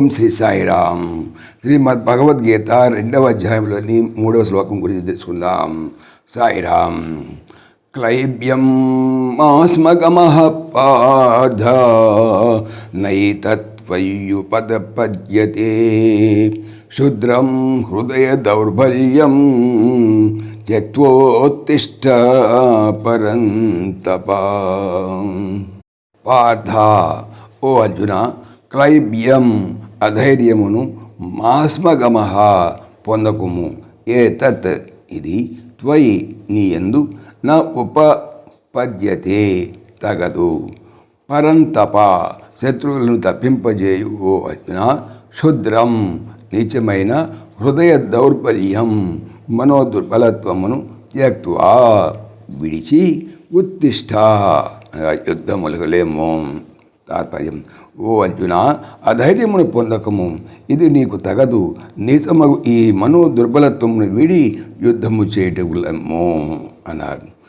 ఓం శ్రీ సాయిరామ్ శ్రీమద్ భగవద్గీత రెండవ అధ్యాయంలోని మూడవ శ్లోకం గురించి తెలుసుకుందాం. సాయిరామ్ క్లైబ్యం మాస్మగమః పార్థ నైతత్వయ్యుపదపద్యతే శుద్రం హృదయ దౌర్బల్యం త్యక్తోత్తిష్ట పరంతప. పార్థ. ఓ అర్జున క్లైబ్యం అధైర్యమును మాస్మగమహ పొందకుము. ఏతత్ ఇది త్వయి నీయందు నా ఉపపద్యతే తగదు. పరంతప శత్రువులను తప్పింపజేయు ఓ అర్జున! క్షుద్రం నీచమైన హృదయ దౌర్బల్యం మనోదుర్బలత్వమును త్యక్వా విడిచి ఉత్తిష్ట! యుద్ధములగలేము. తాత్పర్యం. ఓ అర్జున అధైర్యమును పొందకము. ఇది నీకు తగదు. నీతమగు ఈ మనో దుర్బలత్వమును వీడి యుద్ధము చేయటము అన్నారు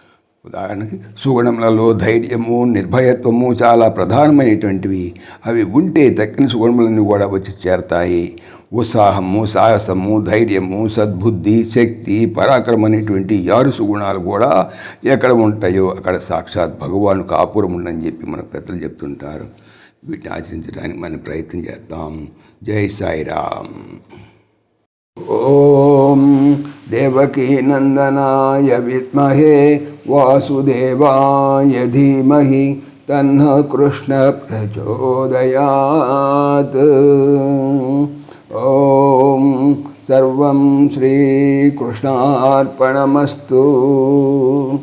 ఉదాహరణకి సుగుణములలో ధైర్యము నిర్భయత్వము చాలా ప్రధానమైనటువంటివి. అవి ఉంటే తక్కిన సుగుణములన్నీ కూడా వచ్చి చేరతాయి. ఉత్సాహము సాహసము ధైర్యము సద్బుద్ధి శక్తి పరాక్రమం అనేటువంటి ఆరు సుగుణాలు కూడా ఎక్కడ ఉంటాయో అక్కడ సాక్షాత్ భగవాను కాపురం ఉండని చెప్పి మన పెద్దలు చెప్తుంటారు. వీటిని ఆచరించడానికి మనం ప్రయత్నం చేద్దాం. జై సాయిరామ్. ఓం దేవకీ నందనాయ విద్మహే వాసుదేవాయ ధీమహి తన్న కృష్ణ ప్రచోదయాత్. ఓం సర్వం శ్రీకృష్ణార్పణమస్తు.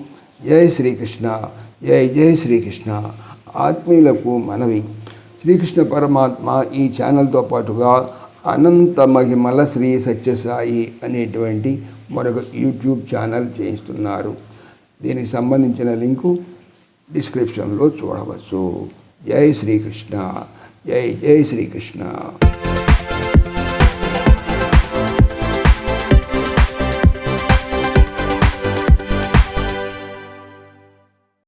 జై శ్రీకృష్ణ జై జై శ్రీకృష్ణ. ఆత్మీయులకు మనవి. శ్రీకృష్ణ పరమాత్మ ఈ ఛానల్తో పాటుగా అనంత మహిమల శ్రీ సత్యసాయి అనేటువంటి మరొక యూట్యూబ్ ఛానల్ చేయిస్తున్నారు. దీనికి సంబంధించిన లింకు డిస్క్రిప్షన్లో చూడవచ్చు. జై శ్రీకృష్ణ. జై జై శ్రీకృష్ణ.